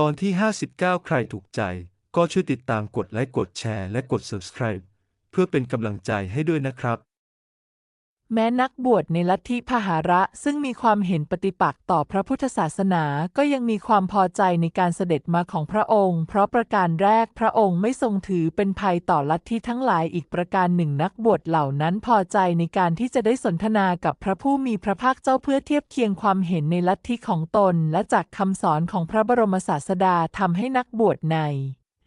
ตอนที่ 59 ใครถูกใจ ก็ช่วยติดตามกดไลค์กดแชร์และกด subscribe เพื่อเป็นกำลังใจให้ด้วยนะครับ แม้นักบวชในลัทธิพหาระซึ่งมีความเห็นปฏิปักษ์ต่อพระพุทธศาสนา ก็ยังมีความพอใจในการเสด็จมาของพระองค์ เพราะประการแรกพระองค์ไม่ทรงถือเป็นภัยต่อลัทธิทั้งหลายอีกประการหนึ่งนักบวชเหล่านั้นพอใจในการที่จะได้สนทนากับพระผู้มีพระภาคเจ้าเพื่อเทียบเคียงความเห็นในลัทธิของตน และจากคำสอนของพระบรมศาสดาทำให้นักบวชใน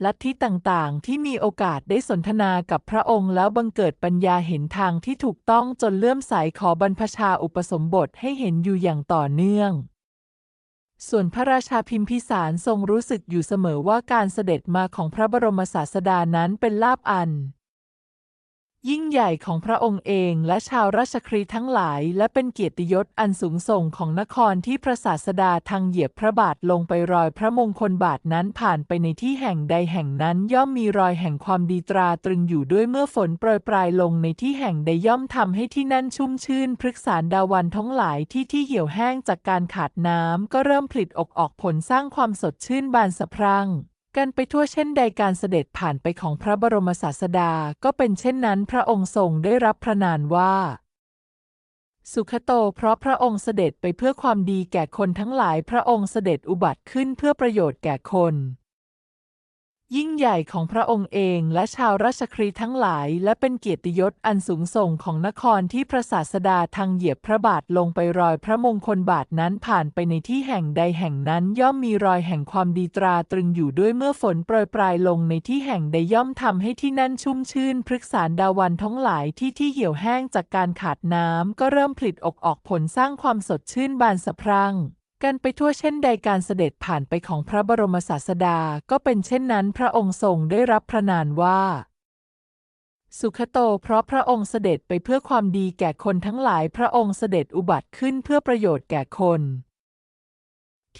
ลัทธิต่างๆ ที่มีโอกาสได้สนทนากับพระองค์แล้วบังเกิดปัญญาเห็นทางที่ถูกต้องจนเลื่อมใสขอบรรพชาอุปสมบทให้เห็นอยู่อย่างต่อเนื่องส่วนพระราชาพิมพิสารทรงรู้สึกอยู่เสมอว่าการเสด็จมาของพระบรมศาสดานั้นเป็นลาภอัน ยิ่งใหญ่ของพระองค์เองและชาวราชครีทั้งหลาย และเป็นเกียรติยศอันสูงส่งของนครที่พระศาสดาทางเหยียบพระบาทลงไปรอยพระมงคลบาทนั้นผ่านไปในที่แห่งใดแห่งนั้นย่อมมีรอยแห่งความดีตราตรึงอยู่ด้วยเมื่อฝนโปรยปลายลงในที่แห่งใดย่อมทำให้ที่นั่นชุ่มชื่นพฤกษารดาวันทั้งหลายที่ที่เหี่ยวแห้งจากการขาดน้ำก็เริ่มผลิอกออกผลสร้างความสดชื่นบานสะพรั่ง กันไปทั่วเช่นใดการเสด็จผ่านไปของพระบรมศาสดาก็เป็นเช่นนั้นพระองค์ทรงได้รับพระนามว่า สุขโต เพราะพระองค์เสด็จไปเพื่อความดีแก่คนทั้งหลายพระองค์เสด็จอุบัติขึ้นเพื่อประโยชน์แก่คน ยิ่งใหญ่ของพระองค์เองและชาวราชครีทั้งหลาย และเป็นเกียรติยศอันสูงส่งของนครที่พระศาสดาทางเหยียบพระบาทลงไปรอยพระมงคลบาทนั้นผ่านไปในที่แห่งใดแห่งนั้นย่อมมีรอยแห่งความดีตราตรึงอยู่ด้วยเมื่อฝนโปรยปลายลงในที่แห่งใดย่อมทำให้ที่นั่นชุ่มชื่นพฤกษารดาวันทั้งหลายที่ที่เหี่ยวแห้งจากการขาดน้ำก็เริ่มผลิอกออกผลสร้างความสดชื่นบานสะพรั่ง กันไปทั่วเช่นใดการเสด็จผ่านไปของพระบรมศาสดาก็เป็นเช่นนั้นพระองค์ทรงได้รับพระนามว่า สุขโต เพราะพระองค์เสด็จไปเพื่อความดีแก่คนทั้งหลายพระองค์เสด็จอุบัติขึ้นเพื่อประโยชน์แก่คน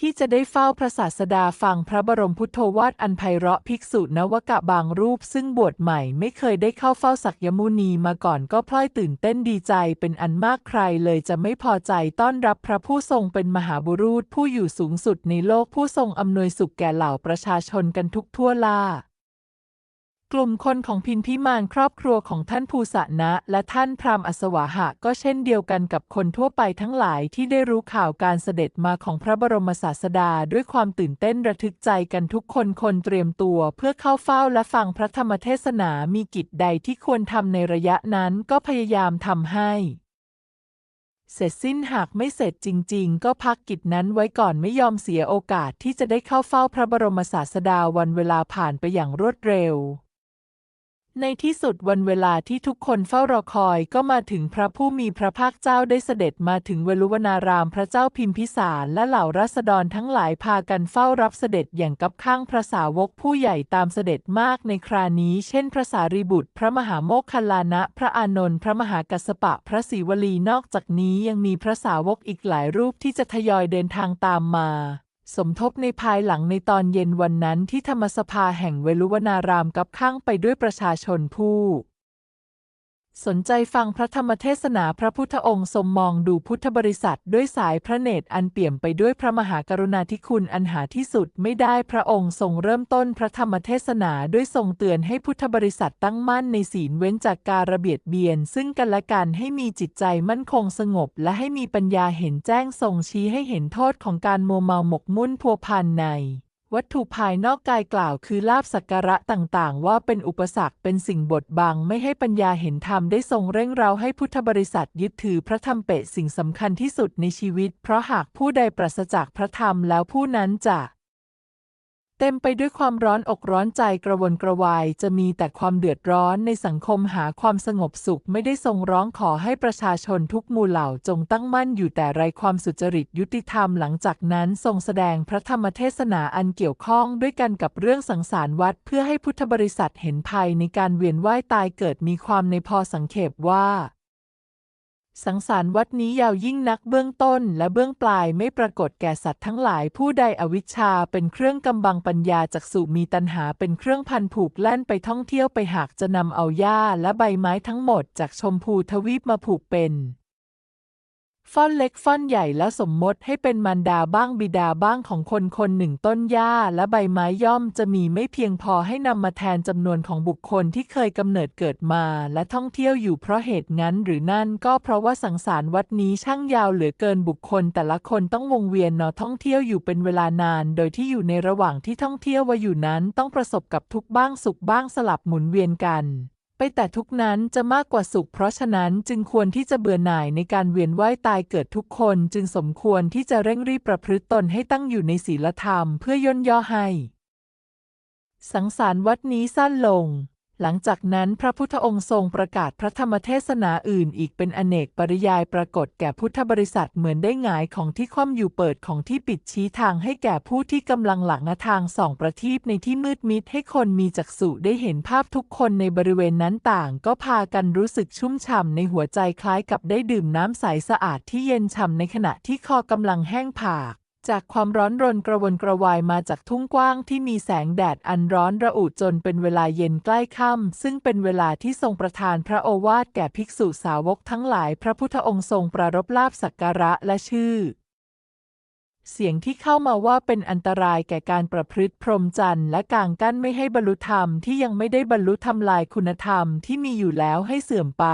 ที่จะได้เฝ้าพระศาสดาฟังพระบรมพุทโธวาทอันไพเราะภิกษุนวกะบางรูปซึ่งบวชใหม่ไม่เคยได้เข้าเฝ้าสักยมุนีมาก่อนก็พลอยตื่นเต้นดีใจเป็นอันมากใครเลยจะไม่พอใจต้อนรับพระผู้ทรงเป็นมหาบุรุษผู้อยู่สูงสุดในโลกผู้ทรงอำนวยสุขแก่เหล่าประชาชนกันทุกทั่วล่า กลุ่มคนของพินพิมานครอบครัวของท่านภูสะนะ และท่านพราหมณ์อสวาหะก็เช่นเดียวกันกับคนทั่วไปทั้งหลายที่ได้รู้ข่าวการเสด็จมาของพระบรมศาสดาด้วยความตื่นเต้นระทึกใจกันทุกคนคนเตรียมตัวเพื่อเข้าเฝ้าและฟังพระธรรมเทศนามีกิจใดที่ควรทำในระยะนั้นก็พยายามทำให้ เสร็จสิ้นหากไม่เสร็จจริง ๆ ก็พักกิจนั้นไว้ก่อนไม่ยอมเสียโอกาสที่จะได้เข้าเฝ้าพระบรมศาสดาวันเวลาผ่านไปอย่างรวดเร็ว ในที่สุดวันเวลาที่ทุกคนเฝ้ารอคอยก็มาถึงพระผู้มีพระภาคเจ้าได้เสด็จมาถึงเวลุวนารามพระเจ้าพิมพิสารและเหล่าราษฎรทั้งหลายพากันเฝ้ารับเสด็จอย่างกับข้างพระสาวกผู้ใหญ่ตามเสด็จมากในครานี้ เช่นพระสารีบุตร พระมหาโมคคัลลานะ พระอานนท์พระมหากัสสปะ พระศรีวลีนอกจากนี้ยังมีพระสาวกอีกหลายรูปที่จะทยอยเดินทางตามมา สมทบในภายหลังในตอนเย็นวันนั้นที่ธรรมสภาแห่งเวลุวนารามกับข้างไปด้วยประชาชนผู้ สนใจฟังพระธรรมเทศนาพระพุทธองค์ทรงมองดูพุทธบริษัทด้วยสายพระเนตรอันเปี่ยมไปด้วยพระมหากรุณาธิคุณอันหาที่สุดไม่ได้พระองค์ทรงเริ่มต้นพระธรรมเทศนาด้วยทรงเตือนให้พุทธบริษัทตั้งมั่นในศีลเว้นจากการระเบียดเบียน ซึ่งกันและกันให้มีจิตใจมั่นคงสงบ และให้มีปัญญาเห็นแจ้งทรงชี้ให้เห็นโทษของการมัวเมาหมกมุ่นพัวพันใน วัตถุภายนอกกายกล่าวคือลาบสักการะต่างๆ ว่าเป็นอุปสรรคเป็นสิ่งบดบัง ไม่ให้ปัญญาเห็นธรรมได้ทรงเร่งเราให้พุทธบริษัทยึดถือพระธรรมเปะสิ่งสำคัญที่สุดในชีวิต เพราะหากผู้ใดปราศจากพระธรรมแล้วผู้นั้นจะ เต็มไปด้วยความร้อนอกร้อนใจกระวนกระวาย จะมีแต่ความเดือดร้อนในสังคมหาความสงบสุขไม่ได้ทรงร้องขอให้ประชาชนทุกหมู่เหล่าจงตั้งมั่นอยู่แต่ไรความสุจริตยุติธรรมหลังจากนั้นทรงแสดงพระธรรมเทศนาอันเกี่ยวข้องด้วยกันกับเรื่องสังสารวัฏเพื่อให้พุทธบริษัทเห็นภัยในการเวียนว่ายตายเกิดมีความในพอสังเขปว่า สังสารวัดนี้ยาวยิ่งนักเบื้องต้นและเบื้องปลายไม่ปรากฏแก่สัตว์ทั้งหลายผู้ใดอวิชชาเป็นเครื่องกำบังปัญญาจากสุมีตันหาเป็นเครื่องพันผูกแล่นไปท่องเที่ยวไปหากจะนำเอาหญ้าและใบไม้ทั้งหมดจากชมพูทวีปมาผูกเป็น ฟ่อนเล็กฟ่อนใหญ่แล้วสมมติให้เป็นมารดาบ้างบิดาบ้างของคนคนหนึ่งต้นหญ้าและใบไม้ย่อมจะมีไม่เพียงพอให้นำมาแทนจำนวนของบุคคลที่เคยกำเนิดเกิดมาและท่องเที่ยวอยู่เพราะเหตุนั้นหรือนั่นก็เพราะว่าสังสารวัดนี้ช่างยาวเหลือเกินบุคคล แต่ละคนต้องวงเวียนนอท่องเที่ยวอยู่เป็นเวลานาน โดยที่อยู่ในระหว่างที่ท่องเที่ยวว่าอยู่นั้นต้องประสบกับทุกบ้างสุขบ้างสลับหมุนเวียนกัน ไปแต่ทุกนั้นจะมากกว่าสุข เพราะฉะนั้นจึงควรที่จะเบื่อหน่ายในการเวียนว่ายตายเกิดทุกคนจึงสมควรที่จะเร่งรีบประพฤติตนให้ตั้งอยู่ในศีลธรรมเพื่อย่นย่อให้ สังสารวัดนี้สั้นลง หลังจากนั้นพระพุทธองค์ทรงประกาศพระธรรมเทศนาอื่นอีกเป็นอเนกปริยายปรากฏแก่พุทธบริษัทเหมือนได้หงายของที่คว่ำอยู่เปิดของที่ปิดชี้ทางให้แก่ผู้ที่กำลังหลังทางส่องประทีปในที่มืดมิดให้คนมีจักษุได้เห็นภาพทุกคนในบริเวณนั้นต่าง ก็พากันรู้สึกชุ่มฉ่ำในหัวใจคล้ายกับได้ดื่มน้ำใสสะอาดที่เย็นฉ่ำในขณะที่คอกำลังแห้งผาก จากความร้อนรนกระวนกระวายมาจากทุ่งกว้างที่มีแสงแดดอันร้อนระอุจนเป็นเวลาเย็นใกล้ค่ำซึ่งเป็นเวลาที่ทรงประทานพระโอวาทแก่ภิกษุสาวกทั้งหลาย พระพุทธองค์ทรงประรบลาบสักการะและชื่อ เสียงที่เข้ามาว่าเป็นอันตรายแก่การประพฤติพรหมจรรย์และกางกั้นไม่ให้บรรลุธรรมที่ยังไม่ได้บรรลุทำลายคุณธรรมที่มีอยู่แล้วให้เสื่อมไป